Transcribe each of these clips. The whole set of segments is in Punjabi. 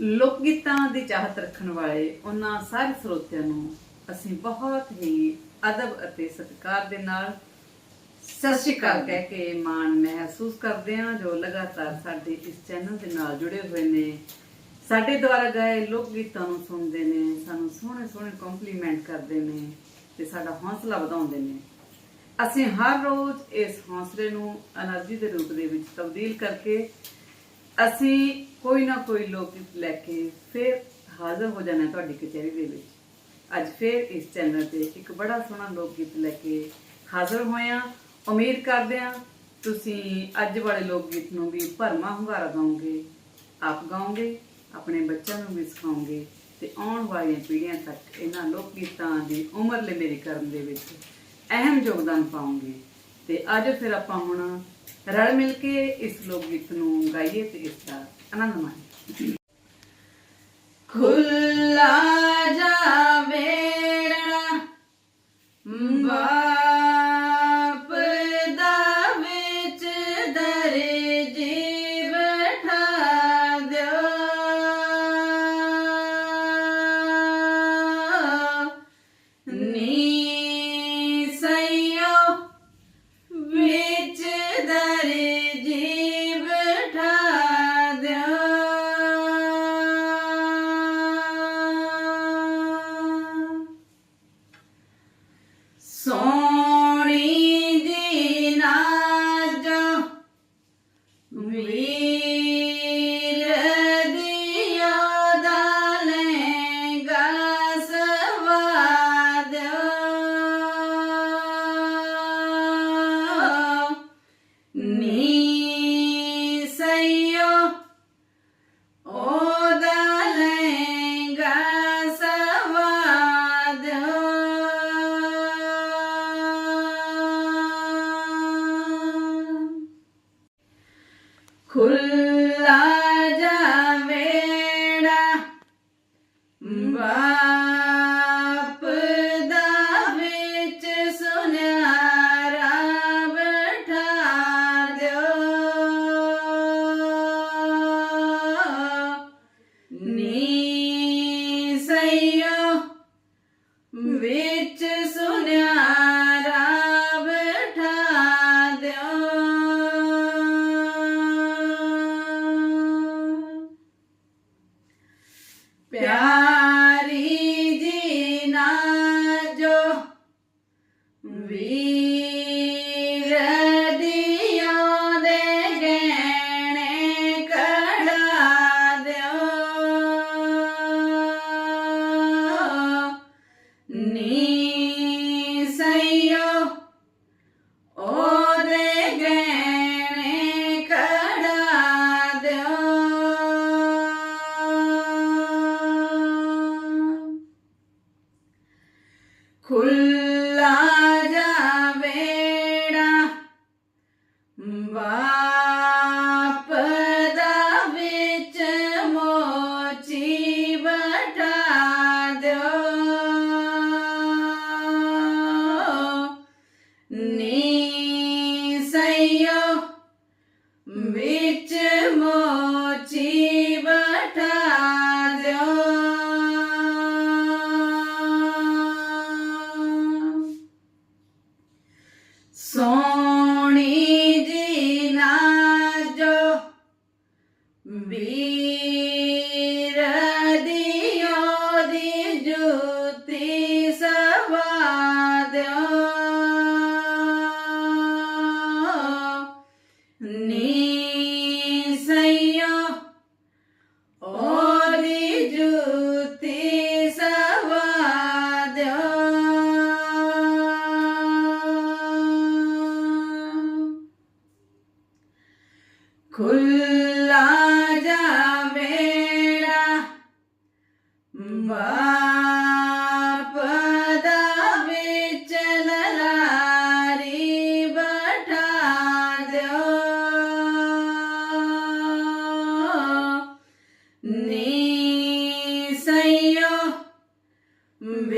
ਲੋਕ ਗੀਤਾਂ ਦੀ ਚਾਹਤ ਰੱਖਣ ਵਾਲੇ ਉਹਨਾਂ ਸਾਰੇ ਸਰੋਤਿਆਂ ਨੂੰ ਅਸੀਂ ਬਹੁਤ ਹੀ ਅਦਬ ਅਤੇ ਸਤਿਕਾਰ ਦੇ ਨਾਲ ਸਤਿ ਸ਼੍ਰੀ ਅਕਾਲ ਕਹਿ ਕੇ ਮਾਣ ਮਹਿਸੂਸ ਕਰਦੇ ਹਾਂ, ਜੋ ਲਗਾਤਾਰ ਸਾਡੇ ਇਸ ਚੈਨਲ ਦੇ ਨਾਲ ਜੁੜੇ ਹੋਏ ਨੇ। ਸਾਡੇ ਦੁਆਰਾ ਗਾਏ ਲੋਕ ਗੀਤਾਂ ਨੂੰ ਸੁਣਦੇ ਨੇ, ਸਾਨੂੰ ਸੋਹਣੇ ਸੋਹਣੇ ਕੰਪਲੀਮੈਂਟ ਕਰਦੇ ਨੇ ਤੇ ਸਾਡਾ ਹੌਸਲਾ ਵਧਾਉਂਦੇ ਨੇ। ਅਸੀਂ ਹਰ ਰੋਜ਼ ਇਸ ਹੌਸਲੇ ਨੂੰ એનર્ਜੀ ਦੇ ਰੂਪ ਦੇ ਵਿੱਚ ਤਬਦੀਲ ਕਰਕੇ ਅਸੀਂ ਕੋਈ ਨਾ ਕੋਈ ਲੋਕ ਗੀਤ ਲੈ ਕੇ ਫਿਰ ਹਾਜ਼ਰ ਹੋ ਜਾਣਾ ਤੁਹਾਡੀ ਕਚਹਿਰੀ ਦੇ ਵਿੱਚ। ਅੱਜ ਫਿਰ ਇਸ ਚੈਨਲ ਤੇ ਇੱਕ ਬੜਾ ਸੋਹਣਾ ਲੋਕ ਗੀਤ ਲੈ ਕੇ ਹਾਜ਼ਰ ਹੋਏ ਹਾਂ। ਉਮੀਦ ਕਰਦੇ ਹਾਂ ਤੁਸੀਂ ਅੱਜ ਵਾਲੇ ਲੋਕ ਗੀਤ ਨੂੰ ਵੀ ਭਰਮਾ ਹੁੰਗਾਰਾ ਦਿਓਗੇ ਆਪ ਗਾਓਗੇ, ਆਪਣੇ ਬੱਚਿਆਂ ਨੂੰ ਵੀ ਸਿਖਾਓਗੇ ਤੇ ਆਉਣ ਵਾਲੀਆਂ ਪੀੜ੍ਹੀਆਂ ਤੱਕ ਇਹਨਾਂ ਲੋਕ ਗੀਤਾਂ ਦੀ ਉਮਰ ਲੈ ਮੇਰੀ ਕਰਨ ਦੇ ਵਿੱਚ ਅਹਿਮ ਯੋਗਦਾਨ ਪਾਉਂਗੇ। ਤੇ ਅੱਜ ਫਿਰ ਆਪਾਂ ਹੁਣ ਰਲ ਮਿਲ ਕੇ ਇਸ ਲੋਕ ਗੀਤ ਨੂੰ ਗਾਈਏ ਤੇ ਇਸ ਦਾ আনন্দময়। খুল্লা Son 골라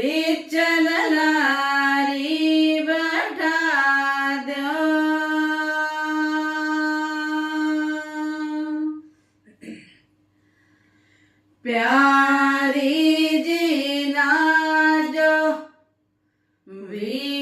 ਵਿੱਚ ਲਲਾਰੀ ਬਠਾ ਦਿਓ ਪਿਆਰੀ ਜੀ ਨਾ ਜੋ ਵੀਰ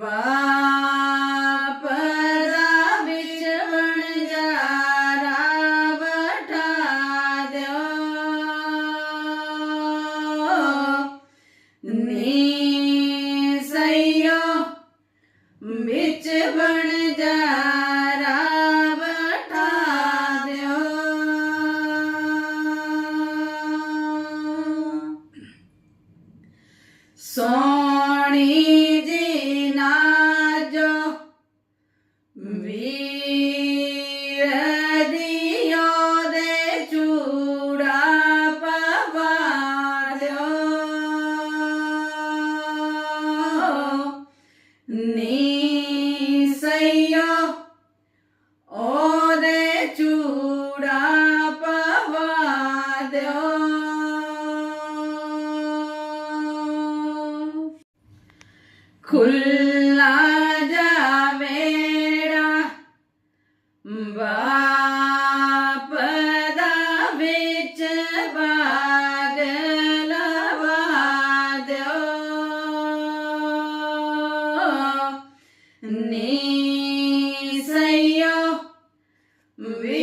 ਬਾਪ ਵਿੱਚ ਬਣ ਜਾ ਬਠਾ ਦਿਓ। ਨੀ ਸਈਓ ਵਿੱਚ ਬਣ ਜਾ ਵੀਰ ਦੇ ਚੂੜਾ ਪਵਾ ਨੀ ਸਈਓ ਬਾਪ ਦਾ ਵਿੱਚ ਬਾਗ ਲਵਾ ਦਿਓ। ਨੀ ਸਈਓ ਵਿੱਚ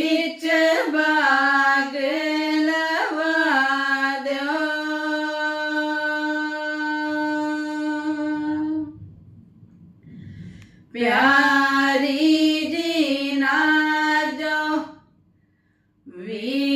We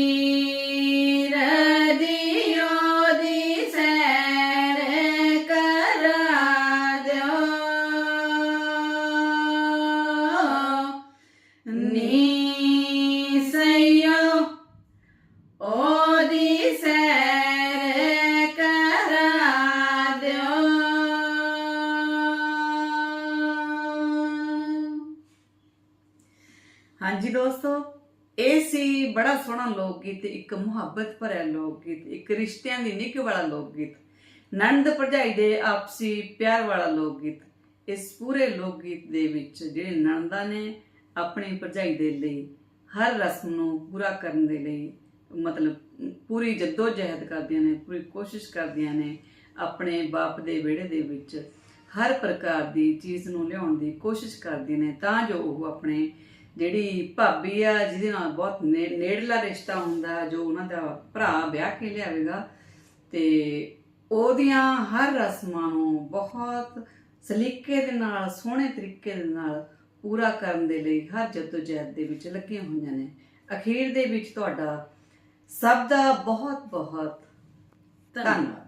ਬੜਾ ਸੋਹਣਾ ਲੋਕ ਗੀਤ ਇੱਕ ਮੁਹੱਬਤ ਭਰਿਆ ਲੋਕ ਗੀਤ ਇੱਕ ਰਿਸ਼ਤਿਆਂ ਦੀ ਨਿੱਘ ਵਾਲਾ ਲੋਕ ਗੀਤ ਨੰਦ ਭਰਜਾਈ ਦੇ ਆਪਸੀ ਪਿਆਰ ਵਾਲਾ ਲੋਕ ਗੀਤ ਇਸ ਪੂਰੇ ਲੋਕ ਗੀਤ ਦੇ ਵਿੱਚ ਜਿਹੜੇ ਨਣਦਾਂ ਨੇ ਆਪਣੀ ਭਰਜਾਈ ਦੇ ਲਈ ਹਰ ਰਸਮ ਨੂੰ ਪੂਰਾ ਕਰਨ ਦੇ ਲਈ, ਮਤਲਬ ਪੂਰੀ ਜੱਦੋ ਜਹਿਦ ਕਰਦੀਆਂ ਨੇ, ਪੂਰੀ ਕੋਸ਼ਿਸ਼ ਕਰਦੀਆਂ ਨੇ ਆਪਣੇ ਬਾਪ ਦੇ ਵਿਹੜੇ ਦੇ ਵਿੱਚ ਹਰ ਪ੍ਰਕਾਰ ਦੀ ਚੀਜ਼ ਨੂੰ ਲਿਆਉਣ ਦੀ ਕੋਸ਼ਿਸ਼ ਕਰਦੀਆਂ ਨੇ, ਤਾਂ ਜੋ ਉਹ ਆਪਣੇ ਜਿਹੜੀ ਭਾਬੀ ਆ, ਜਿਹਦੇ ਨਾਲ ਬਹੁਤ ਨੇ- ਨੇੜਲਾ ਰਿਸ਼ਤਾ ਹੁੰਦਾ, ਜੋ ਉਹਨਾਂ ਦਾ ਭਰਾ ਵਿਆਹ ਕੇ ਲਿਆਵੇਗਾ, ਤੇ ਉਹਦੀਆਂ ਹਰ ਰਸਮਾਂ ਨੂੰ ਬਹੁਤ ਸਲੀਕੇ ਦੇ ਨਾਲ, ਸੋਹਣੇ ਤਰੀਕੇ ਦੇ ਨਾਲ ਪੂਰਾ ਕਰਨ ਦੇ ਲਈ ਹਰ ਜਦੋਜਹਿਦ ਦੇ ਵਿੱਚ ਲੱਗੀਆਂ ਹੋਈਆਂ ਨੇ। ਅਖੀਰ ਦੇ ਵਿੱਚ ਤੁਹਾਡਾ ਸਭ ਦਾ ਬਹੁਤ ਬਹੁਤ ਧੰਨਵਾਦ।